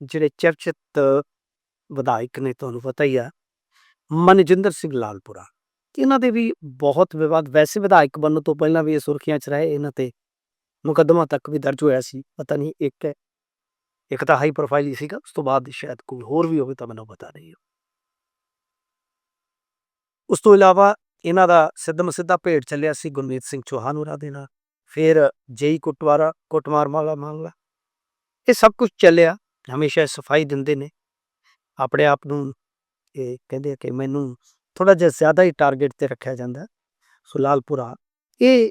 ਜਿਹੜੇ ਚਰਚਿਤ ਵਿਧਾਇਕ ਨੇ, ਤੁਹਾਨੂੰ ਪਤਾ ਹੀ ਆ, ਮਨਜਿੰਦਰ ਸਿੰਘ ਲਾਲਪੁਰਾ। ਇਹਨਾਂ ਦੇ ਵੀ ਬਹੁਤ ਵਿਵਾਦ, ਵੈਸੇ ਵਿਧਾਇਕ ਬਣਨ ਤੋਂ ਪਹਿਲਾਂ ਵੀ ਇਹ ਸੁਰਖੀਆਂ 'ਚ ਰਹੇ, ਇਹਨਾਂ ਤੇ ਮੁਕੱਦਮਾ ਤੱਕ ਵੀ ਦਰਜ ਹੋਇਆ ਸੀ, ਪਤਾ ਨਹੀਂ ਇੱਕ ਹੈ, ਇੱਕ ਤਾਂ ਹਾਈ ਪ੍ਰੋਫਾਈਲ ਹੀ ਸੀਗਾ, ਉਸ ਤੋਂ ਬਾਅਦ ਸ਼ਾਇਦ ਕੋਈ ਹੋਰ ਵੀ ਹੋਵੇ ਤਾਂ ਮੈਨੂੰ ਪਤਾ ਨਹੀਂ ਉਸ ਤੋਂ ਇਲਾਵਾ ਇਹਨਾਂ ਦਾ ਸਿੱਧਮ ਸਿੱਧਾ ਭੇਟ ਚੱਲਿਆ ਸੀ ਗੁਰਮੀਤ ਸਿੰਘ ਚੌਹਾਨ ਹੋਰਾਂ ਦੇ ਨਾਲ, ਫਿਰ ਜੇਈ ਕੁਟਵਾਰਾ, ਕੁੱਟਮਾਰ ਵਾਲਾ ਮਾਮਲਾ, ਇਹ ਸਭ ਕੁਝ ਚੱਲਿਆ। ਹਮੇਸ਼ਾ ਸਫ਼ਾਈ ਦਿੰਦੇ ਨੇ। ਆਪਣੇ ਆਪ ਨੂੰ ਇਹ ਕਹਿੰਦੇ ਕਿ ਮੈਨੂੰ ਥੋੜਾ ਜਿਹਾ ਜ਼ਿਆਦਾ ਹੀ ਟਾਰਗੇਟ ਤੇ ਰੱਖਿਆ ਜਾਂਦਾ। ਹੈ। ਸੋ ਲਾਲਪੁਰਾ, ਇਹ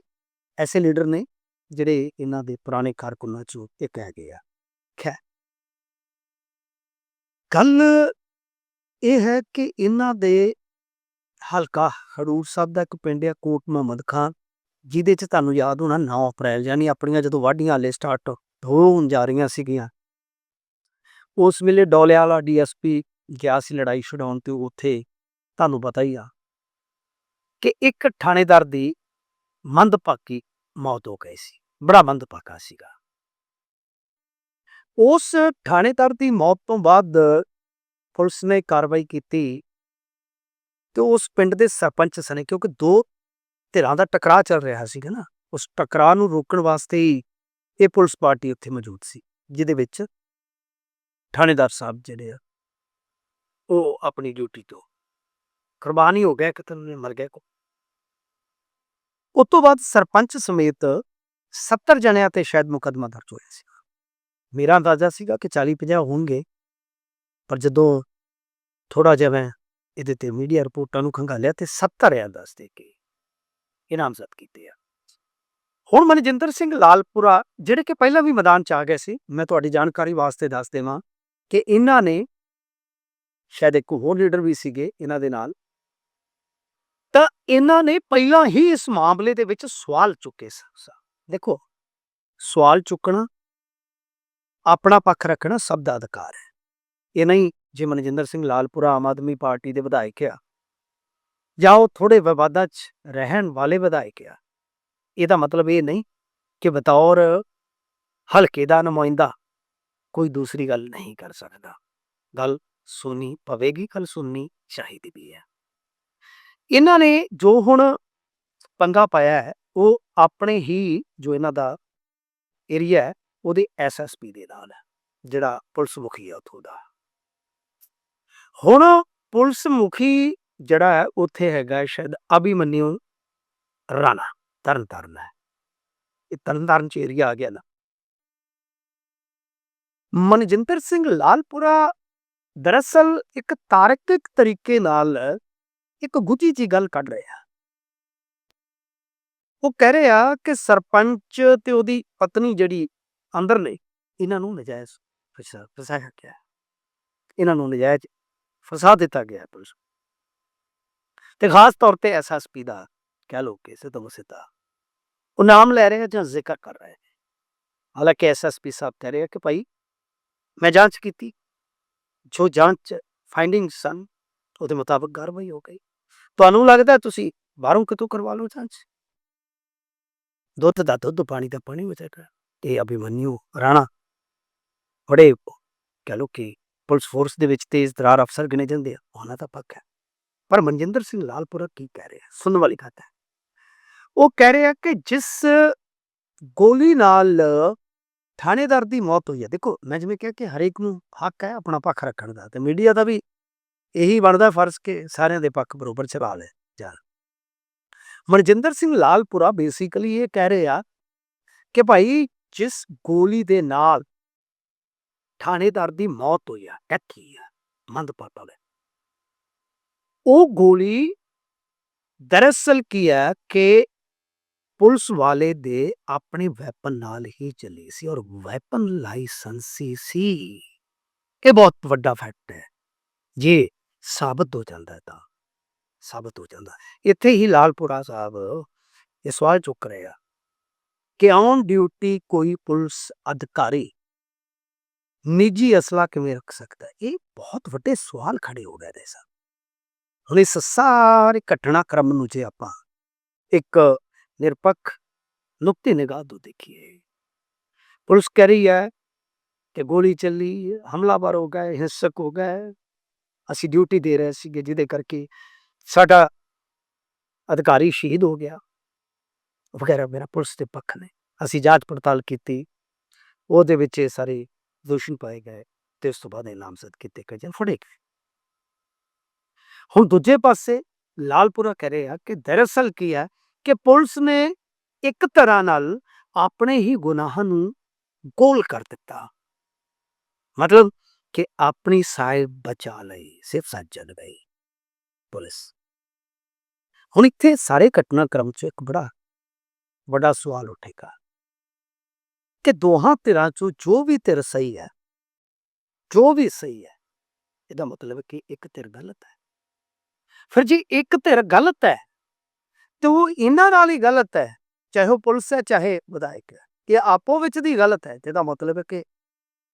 ਐਸੇ ਲੀਡਰ ਨੇ ਜਿਹੜੇ ਇਹਨਾਂ ਦੇ ਪੁਰਾਣੇ ਕਾਰਕੁਨਾਂ ਚੋਂ ਇੱਕ ਹੈਗੇ ਆ। ਖੈ ਗੱਲ ਇਹ ਹੈ ਕਿ ਇਹਨਾਂ ਦੇ ਹਲਕਾ ਹੜੂਰ ਸਾਹਿਬ ਦਾ ਇੱਕ ਪਿੰਡ ਆ ਕੋਟ ਮੁਹੰਮਦ ਖਾਨ, ਜਿਹਦੇ ਚ ਤੁਹਾਨੂੰ ਯਾਦ ਹੋਣਾ 9 ਅਪ੍ਰੈਲ, ਯਾਨੀ ਆਪਣੀਆਂ ਜਦੋਂ ਵਾਢੀਆਂ ਹਾਲੇ ਸਟਾਰਟ ਹੋਣ ਜਾ ਰਹੀਆਂ ਸੀਗੀਆਂ ਉਸ ਵੇਲੇ ਡੋਲਿਆ ਵਾਲਾ ਡੀਐਸਪੀ ਗਿਆ ਸੀ ਲੜਾਈ ਛਡਾਉਣ ਤੇ ਉੱਥੇ, ਤੁਹਾਨੂੰ ਪਤਾ ਹੀ ਆ, ਕਿ ਇੱਕ ਥਾਣੇਦਾਰ ਦੀ ਮੰਦਭਾਗੀ ਮੌਤ ਹੋ ਗਈ ਸੀ, ਬੜਾ ਮੰਦਭਾਗਾ ਸੀਗਾ। ਉਸ ਥਾਣੇਦਾਰ ਦੀ ਮੌਤ ਤੋਂ ਬਾਅਦ ਪੁਲਿਸ ਨੇ ਕਾਰਵਾਈ ਕੀਤੀ ਤੇ ਉਸ ਪਿੰਡ ਦੇ ਸਰਪੰਚ ਸਨੇ, ਕਿਉਂਕਿ ਦੋ ਧਿਰਾਂ ਦਾ ਟਕਰਾਅ ਚੱਲ ਰਿਹਾ ਸੀਗਾ ਨਾ, ਉਸ ਟਕਰਾਅ ਨੂੰ ਰੋਕਣ ਵਾਸਤੇ ਹੀ ਇਹ ਪੁਲਿਸ ਪਾਰਟੀ ਉੱਥੇ ਮੌਜੂਦ ਸੀ, ਜਿਹਦੇ ਵਿੱਚ ਥਾਣੇਦਾਰ ਸਾਹਿਬ ਜਿਹੜੇ ਆ, ਉਹ ਆਪਣੀ ਡਿਊਟੀ ਤੋਂ ਕੁਰਬਾਨ ਹੀ ਹੋ ਗਿਆ, ਇੱਕ ਤਰ੍ਹਾਂ ਮਰ ਗਿਆ ਕੋ। ਉਸ ਤੋਂ ਬਾਅਦ ਸਰਪੰਚ ਸਮੇਤ 70 ਜਣਿਆਂ ਤੇ ਸ਼ਾਇਦ ਮੁਕੱਦਮਾ ਦਰਜ ਹੋਇਆ ਸੀ। ਮੇਰਾ ਅੰਦਾਜ਼ਾ ਸੀਗਾ ਕਿ 40 50 ਹੋਣਗੇ, ਪਰ ਜਦੋਂ ਥੋੜਾ ਜਿਹਾ ਮੈਂ ਇਹਦੇ ਤੇ ਮੀਡੀਆ ਰਿਪੋਰਟਾਂ ਨੂੰ ਖੰਗਾਲਿਆ ਤੇ 70 ਆ ਦੱਸਦੇ ਕਿ ਇਹ ਨਾਮਜ਼ਦ ਕੀਤੇ ਆ। ਹੁਣ ਮਨਜਿੰਦਰ ਸਿੰਘ ਲਾਲਪੁਰਾ, ਜਿਹੜੇ ਕਿ ਪਹਿਲਾਂ ਵੀ ਮੈਦਾਨ ਚ ਆ ਗਏ ਸੀ, ਮੈਂ ਤੁਹਾਡੀ ਜਾਣਕਾਰੀ ਵਾਸਤੇ ਦੱਸ ਦੇਵਾਂ ਕਿ ਇਹਨਾਂ ਨੇ ਸ਼ਾਇਦ ਇੱਕ ਹੋਰ ਲੀਡਰ ਵੀ ਸੀਗੇ ਇਹਨਾਂ ਦੇ ਨਾਲ। ਤਾਂ ਇਹਨਾਂ ਨੇ ਪਹਿਲਾਂ ਹੀ ਇਸ ਮਾਮਲੇ ਦੇ ਵਿੱਚ ਸਵਾਲ ਚੁੱਕੇ ਸਨ ਦੇਖੋ ਸਵਾਲ ਚੁੱਕਣਾ ਆਪਣਾ ਪੱਖ ਰੱਖਣਾ ਸਭ ਦਾ ਅਧਿਕਾਰ ਹੈ। ਇਹ ਨਹੀਂ ਜੇ ਮਨਜਿੰਦਰ ਸਿੰਘ ਲਾਲਪੁਰਾ ਆਮ ਆਦਮੀ ਪਾਰਟੀ ਦੇ ਵਿਧਾਇਕ ਆ ਜਾਂ ਉਹ ਥੋੜੇ ਵਿਵਾਦਾਂ 'ਚ ਰਹਿਣ ਵਾਲੇ ਵਿਧਾਇਕ ਆ ਇਹਦਾ ਮਤਲਬ ਇਹ ਨਹੀਂ ਕਿ ਬਤੌਰ ਹਲਕੇ ਦਾ ਨੁਮਾਇੰਦਾ ਕੋਈ ਦੂਸਰੀ ਗੱਲ ਨਹੀਂ ਕਰ ਸਕਦਾ। ਗੱਲ ਸੁਣੀ ਪਵੇਗੀ, ਗੱਲ ਸੁਣਨੀ ਚਾਹੀਦੀ ਵੀ ਹੈ। ਇਹਨਾਂ ਨੇ ਜੋ ਹੁਣ ਪੰਗਾ ਪਾਇਆ ਹੈ, ਉਹ ਆਪਣੇ ਹੀ ਜੋ ਇਹਨਾਂ ਦਾ ਏਰੀਆ ਹੈ, ਉਹਦੇ ਐਸਐਸਪੀ ਦੇ ਨਾਲ ਹੈ, ਜਿਹੜਾ ਪੁਲਿਸ ਮੁਖੀ ਹੈ ਉਥੋਂ ਦਾ। ਹੁਣ ਪੁਲਿਸ ਮੁਖੀ ਜਿਹੜਾ ਹੈ, ਉੱਥੇ ਹੈਗਾ ਸ਼ਾਇਦ ਅਭਿਮਨਿਊ ਰਾਣਾ, ਤਰਨਤਾਰਨ ਹੈ। ਇਹ ਤਰਨਤਾਰਨ ਚ ਏਰੀਆ ਆ ਗਿਆ ਨਾ। ਮਨਜਿੰਦਰ ਸਿੰਘ ਲਾਲਪੁਰਾ ਦਰਅਸਲ ਇੱਕ ਤਾਰਕਿਕ ਤਰੀਕੇ ਨਾਲ ਇੱਕ ਗੁੱਝੀ ਜੀ ਗੱਲ ਕੱਢ ਰਿਹਾ। ਉਹ ਕਹਿ ਰਿਹਾ ਕਿ ਸਰਪੰਚ ਤੇ ਉਹਦੀ ਪਤਨੀ ਜਿਹੜੀ ਅੰਦਰ ਨੇ, ਇਹਨਾਂ ਨੂੰ ਨਜਾਇਜ਼ ਫਸਾ, ਫਸਾਇਆ ਗਿਆ। ਇਹਨਾਂ ਨੂੰ ਨਜਾਇਜ਼ ਫਸਾ ਦਿੱਤਾ ਗਿਆ ਪੁਲਿਸ ਤੇ ਖਾਸ ਤੌਰ ਤੇ ਐਸਐਸਪੀ ਦਾ ਕਹਿ ਲੋ ਕਿ ਸਿੱਧਾ ਸਿੱਧਾ ਉਹ ਨਾਮ ਲੈ ਰਹੇ ਜਾਂ ਜ਼ਿਕਰ ਕਰ ਰਹੇ ਹਾਲਾਂਕਿ ਐਸਐਸਪੀ ਸਾਹਿਬ ਕਹਿ ਰਹੇ ਕਿ ਭਾਈ ਮੈਂ ਜਾਂਚ ਕੀਤੀ। ਜੋ ਜਾਂਚ ਫਾਈਂਡਿੰਗ ਸਨ, ਉਹਦੇ ਮੁਤਾਬਕ ਕਾਰਵਾਈ ਹੋ ਗਈ। ਤੁਹਾਨੂੰ ਲੱਗਦਾ ਤੁਸੀਂ ਬਾਹਰੋਂ ਕਿਤੋਂ ਕਰਵਾ ਲਓ ਜਾਂਚ? ਦੁੱਧ ਦਾ ਦੁੱਧ, ਪਾਣੀ ਦਾ ਪਾਣੀ ਹੋ ਇਹ ਅਭਿਮਨਿਊ ਰਾਣਾ ਬੜੇ ਕਹਿ ਲੋ ਕਿ ਪੁਲਿਸ ਫੋਰਸ ਦੇ ਵਿੱਚ ਤੇਜ਼ ਦਰਾਰ ਅਫਸਰ ਗਿਣੇ ਜਾਂਦੇ ਆ। ਉਹਨਾਂ ਦਾ ਪੱਕ ਹੈ। ਪਰ ਮਨਜਿੰਦਰ ਸਿੰਘ ਲਾਲਪੁਰਾ ਕੀ ਕਹਿ ਰਿਹਾ? ਸੁਣਨ ਵਾਲੀ ਗੱਲ ਹੈ। ਉਹ ਕਹਿ ਰਿਹਾ ਕਿ ਜਿਸ ਗੋਲੀ ਨਾਲ ਥਾਣੇਦਾਰ ਦੀ ਮੌਤ ਹੋਈ ਹੈ। ਦੇਖੋ, ਮੈਂ ਜਿਵੇਂ ਕਿਹਾ ਕਿ ਹਰੇਕ ਨੂੰ ਹੱਕ ਹੈ ਆਪਣਾ ਪੱਖ ਰੱਖਣ ਦਾ ਤੇ ਮੀਡੀਆ ਦਾ ਵੀ ਇਹੀ ਬਣਦਾ ਫਰਜ਼ ਕਿ ਸਾਰਿਆਂ ਦੇ ਪੱਖ ਬਰੋਬਰ ਛਵਾ ਲੈ ਜਾਣ। ਮਨਜਿੰਦਰ ਸਿੰਘ ਲਾਲਪੁਰਾ ਬੇਸਿਕਲੀ ਇਹ ਕਹਿ ਰਹੇ ਆ ਕਿ ਭਾਈ ਜਿਸ ਗੋਲੀ ਦੇ ਨਾਲ ਥਾਣੇਦਾਰ ਦੀ ਮੌਤ ਹੋਈ ਆ ਕੀ ਆ, ਮੰਦਭਾਗਾ ਹੈ ਉਹ ਗੋਲੀ ਦਰਅਸਲ ਕੀ ਹੈ ਕਿ ਪੁਲਿਸ ਵਾਲੇ ਦੇ ਆਪਣੇ ਵੈਪਨ ਨਾਲ ਹੀ ਚੱਲੀ ਸੀ ਔਰ ਵੈਪਨ ਲਾਇਸੈਂਸੀ ਸੀ। ਇਹ ਬਹੁਤ ਵੱਡਾ ਫੈਕਟ ਹੈ। ਜੇ ਸਾਬਤ ਹੋ ਜਾਂਦਾ ਤਾਂ, ਸਾਬਤ ਹੋ ਜਾਂਦਾ ਇੱਥੇ ਹੀ ਲਾਲਪੁਰਾ ਸਾਹਿਬ ਇਹ ਸਵਾਲ ਚੁੱਕ ਰਹੇ ਆ ਕਿ ਔਨ ਡਿਊਟੀ ਕੋਈ ਪੁਲਿਸ ਅਧਿਕਾਰੀ ਨਿੱਜੀ ਅਸਲਾ ਕਿਵੇਂ ਰੱਖ ਸਕਦਾ ਇਹ ਬਹੁਤ ਵੱਡੇ ਸਵਾਲ ਖੜੇ ਹੋ ਗਏ ਨੇ ਸਰ। ਹੁਣ ਇਸ ਸਾਰੇ ਘਟਨਾਕ੍ਰਮ ਨੂੰ ਜੇ ਆਪਾਂ ਇੱਕ ਨਿਰਪੱਖ ਨੁਕਤੇ ਨਿਗਾਹ ਤੋਂ ਦੇਖੀਏ ਪੁਲਿਸ ਕਹਿ ਰਹੀ ਹੈ ਕਿ ਗੋਲੀ ਚੱਲੀ ਹਮਲਾਵਰ ਹੋ ਗਏ ਹਿੰਸਕ ਹੋ ਗਏ ਅਸੀਂ ਡਿਊਟੀ ਦੇ ਰਹੇ ਸੀਗੇ ਜਿਹਦੇ ਕਰਕੇ ਸਾਡਾ ਅਧਿਕਾਰੀ ਸ਼ਹੀਦ ਹੋ ਗਿਆ ਵਗੈਰਾ ਮੇਰਾ ਪੁਲਿਸ ਦੇ ਪੱਖ ਨੇ ਅਸੀਂ ਜਾਂਚ ਪੜਤਾਲ ਕੀਤੀ ਉਹਦੇ ਵਿੱਚ ਇਹ ਸਾਰੇ ਦੋਸ਼ੀ ਪਾਏ ਗਏ ਤੇ ਉਸ ਤੋਂ ਬਾਅਦ ਇਹ ਨਾਮਜ਼ਦ ਕੀਤੇ ਗਏ ਜਾਂ ਫੜੇ ਗਏ ਹੁਣ ਦੂਜੇ ਪਾਸੇ ਲਾਲਪੁਰਾ ਕਹਿ ਰਿਹਾ ਕਿ ਦਰਅਸਲ ਕੀ ਹੈ ਕਿ ਪੁਲਿਸ ਨੇ ਇੱਕ ਤਰ੍ਹਾਂ ਨਾਲ ਆਪਣੇ ਹੀ ਗੁਨਾਹਾਂ ਨੂੰ ਗੋਲ ਕਰ ਦਿੱਤਾ। ਮਤਲਬ ਕਿ ਆਪਣੀ ਸਾਹਿਬ ਬਚਾ ਲਈ ਸਿਰਫ ਸੱਜਣ ਗਈ ਪੁਲਿਸ। ਹੁਣ ਇੱਥੇ ਸਾਰੇ ਘਟਨਾਕ੍ਰਮ 'ਚ ਇੱਕ ਬੜਾ ਵੱਡਾ ਸਵਾਲ ਉੱਠੇਗਾ ਕਿ ਦੋਹਾਂ ਧਿਰਾਂ 'ਚੋਂ ਜੋ ਵੀ ਧਿਰ ਸਹੀ ਹੈ, ਜੋ ਵੀ ਸਹੀ ਹੈ, ਇਹਦਾ ਮਤਲਬ ਕਿ ਇੱਕ ਧਿਰ ਗਲਤ ਹੈ। ਫਿਰ ਜੇ ਇੱਕ ਧਿਰ ਗਲਤ ਹੈ ਤੇ ਉਹ ਇਹਨਾਂ ਨਾਲ ਹੀ ਗਲਤ ਹੈ, ਚਾਹੇ ਉਹ ਪੁਲਿਸ ਹੈ, ਚਾਹੇ ਵਿਧਾਇਕ ਹੈ ਇਹ ਆਪੋ ਵਿੱਚ ਦੀ ਗਲਤ ਹੈ, ਜਿਹਦਾ ਮਤਲਬ ਹੈ ਕਿ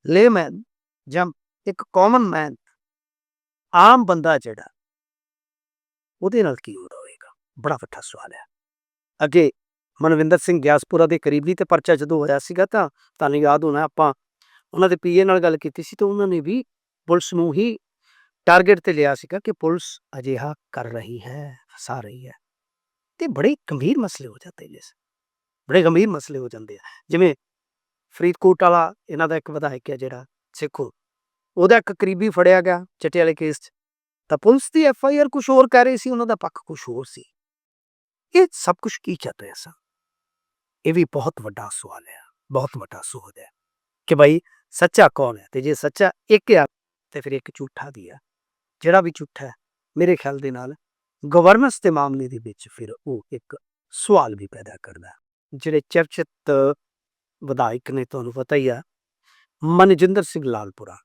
ਲੇਮੈਨ ਜਾਂ ਇੱਕ ਕਾਮਨ ਮੈਨ ਆਮ ਬੰਦਾ ਜਿਹੜਾ, ਉਹਦੇ ਨਾਲ ਕੀ ਹੋ ਹੋਏਗਾ ਬੜਾ ਵੱਡਾ ਸਵਾਲ ਹੈ। ਅੱਗੇ ਮਨਵਿੰਦਰ ਸਿੰਘ ਗਿਆਸਪੁਰਾ ਦੇ ਕਰੀਬੀ ਤੇ ਪਰਚਾ ਜਦੋਂ ਹੋਇਆ ਸੀਗਾ ਤਾਂ, ਤੁਹਾਨੂੰ ਯਾਦ ਹੋਣਾ ਆਪਾਂ ਉਹਨਾਂ ਦੇ ਪੀਏ ਨਾਲ ਗੱਲ ਕੀਤੀ ਸੀ ਤਾਂ ਉਹਨਾਂ ਨੇ ਵੀ ਪੁਲਿਸ ਨੂੰ ਹੀ ਟਾਰਗੇਟ ਤੇ ਲਿਆ ਸੀਗਾ ਕਿ ਪੁਲਿਸ ਅਜਿਹਾ ਕਰ ਰਹੀ ਹੈ, ਫਸਾ ਰਹੀ ਹੈ। ਤੇ ਬੜੇ ਗੰਭੀਰ ਮਸਲੇ ਹੋ ਜਾਂਦੇ ਨੇ ਬੜੇ ਗੰਭੀਰ ਮਸਲੇ ਹੋ ਜਾਂਦੇ ਆ। ਜਿਵੇਂ ਫਰੀਦਕੋਟ ਵਾਲਾ, ਇਹਨਾਂ ਦਾ ਇੱਕ ਵਿਧਾਇਕ ਹੈ ਜਿਹੜਾ, ਸਿੱਖੋ। ਉਹਦਾ ਇੱਕ ਕਰੀਬੀ ਫੜਿਆ ਗਿਆ ਚਿੱਟੇ ਵਾਲੇ ਕੇਸ 'ਚ। ਤਾਂ ਪੁਲਿਸ ਦੀ ਐਫ ਆਈ ਆਰ ਕੁਝ ਹੋਰ ਕਹਿ ਰਹੀ ਸੀ, ਉਹਨਾਂ ਦਾ ਪੱਖ ਕੁਝ ਹੋਰ ਸੀ। ਇਹ ਸਭ ਕੁਝ ਕੀ ਚੱਲ ਰਿਹਾ ਸਾ? ਇਹ ਵੀ ਬਹੁਤ ਵੱਡਾ ਸਵਾਲ ਹੈ ਬਹੁਤ ਵੱਡਾ ਸੋਧ ਹੈ ਕਿ ਭਾਈ ਸੱਚਾ ਕੌਣ ਹੈ ਤੇ ਜੇ ਸੱਚਾ ਇੱਕ ਆ, ਤੇ ਫਿਰ ਇੱਕ ਝੂਠਾ ਵੀ ਆ। ਜਿਹੜਾ ਵੀ ਝੂਠਾ ਹੈ, ਮੇਰੇ ਖਿਆਲ ਦੇ ਨਾਲ ਗਵਰਨੈਂਸ ਦੇ ਮਾਮਲੇ ਦੇ ਵਿੱਚ ਫਿਰ ਉਹ ਇੱਕ ਸਵਾਲ ਵੀ ਪੈਦਾ ਕਰਦਾ ਜਿਹੜੇ ਚਰਚਿਤ ਵਿਧਾਇਕ ਨੇ ਤੁਹਾਨੂੰ ਪਤਾ ਹੀ ਆ, ਮਨਜਿੰਦਰ ਸਿੰਘ ਲਾਲਪੁਰਾ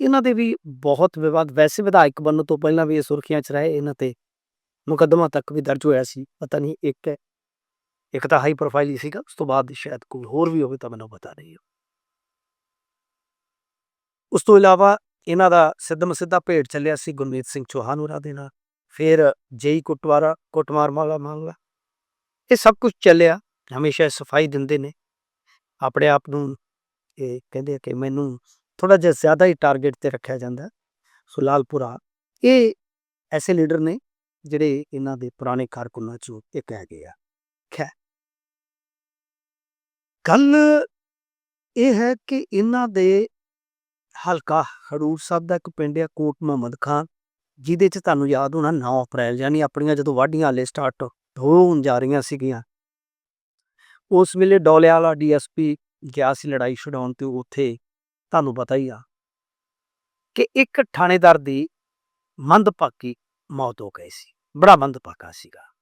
ਇਹਨਾਂ ਦੇ ਵੀ ਬਹੁਤ ਵਿਵਾਦ, ਵੈਸੇ ਵਿਧਾਇਕ ਬਣਨ ਤੋਂ ਪਹਿਲਾਂ ਵੀ ਇਹ ਸੁਰਖੀਆਂ 'ਚ ਰਹੇ, ਇਹਨਾਂ ਤੇ ਮੁਕੱਦਮਾ ਤੱਕ ਵੀ ਦਰਜ ਹੋਇਆ ਸੀ, ਪਤਾ ਨਹੀਂ ਇੱਕ ਹੈ, ਇੱਕ ਤਾਂ ਹਾਈ ਪ੍ਰੋਫਾਈਲ ਹੀ ਸੀਗਾ, ਉਸ ਤੋਂ ਬਾਅਦ ਸ਼ਾਇਦ ਕੋਈ ਹੋਰ ਵੀ ਹੋਵੇ ਤਾਂ ਮੈਨੂੰ ਪਤਾ ਨਹੀਂ ਉਸ ਤੋਂ ਇਲਾਵਾ ਇਹਨਾਂ ਦਾ ਸਿੱਧਮ ਸਿੱਧਾ ਭੇਟ ਚੱਲਿਆ ਸੀ ਗੁਰਮੀਤ ਸਿੰਘ ਚੌਹਾਨ ਹੋਰਾਂ ਦੇ ਨਾਲ ਫਿਰ ਜੇਈ ਕੁਟਵਾਰਾ ਕੁੱਟਮਾਰ ਮਾਲਾ ਮਾਮਲਾ ਇਹ ਸਭ ਕੁਝ ਚੱਲਿਆ ਹਮੇਸ਼ਾ ਸਫ਼ਾਈ ਦਿੰਦੇ ਨੇ ਆਪਣੇ ਆਪ ਨੂੰ ਇਹ ਕਹਿੰਦੇ ਆ ਕਿ ਮੈਨੂੰ ਥੋੜਾ ਜਿਹਾ ਜ਼ਿਆਦਾ ਹੀ ਟਾਰਗੇਟ ਤੇ ਰੱਖਿਆ ਜਾਂਦਾ ਸੋ ਲਾਲਪੁਰਾ ਇਹ ਐਸੇ ਲੀਡਰ ਨੇ ਜਿਹੜੇ ਇਹਨਾਂ ਦੇ ਪੁਰਾਣੇ ਕਾਰਕੁਨਾਂ ਚੋਂ ਇੱਕ ਹੈਗੇ ਆ ਖੈ ਗੱਲ ਇਹ ਹੈ ਕਿ ਇਹਨਾਂ ਦੇ ਹਲਕਾ ਹਰੂਰ ਸਾਹਿਬ ਦਾ ਇੱਕ ਪਿੰਡ ਆ ਕੋਟ ਮੁਹੰਮਦ ਖਾਨ ਜਿਹਦੇ ਚ ਤੁਹਾਨੂੰ ਯਾਦ ਹੋਣਾ 9 ਅਪ੍ਰੈਲ, ਯਾਨੀ ਆਪਣੀਆਂ ਜਦੋਂ ਵਾਢੀਆਂ ਹਾਲੇ ਸਟਾਰਟ ਹੋਣ ਜਾ ਰਹੀਆਂ ਸੀਗੀਆਂ। ਉਸ ਵੇਲੇ ਡੋਲਿਆਂ ਵਾਲਾ ਡੀਐਸਪੀ ਗਿਆ ਸੀ ਲੜਾਈ ਛਡਾਉਣ ਤੇ ਉੱਥੇ, ਤੁਹਾਨੂੰ ਪਤਾ ਹੀ ਆ, ਕਿ ਇੱਕ ਥਾਣੇਦਾਰ ਦੀ ਮੰਦਭਾਗੀ ਮੌਤ ਹੋ ਗਈ ਸੀ, ਬੜਾ ਮੰਦਭਾਗਾ ਸੀਗਾ।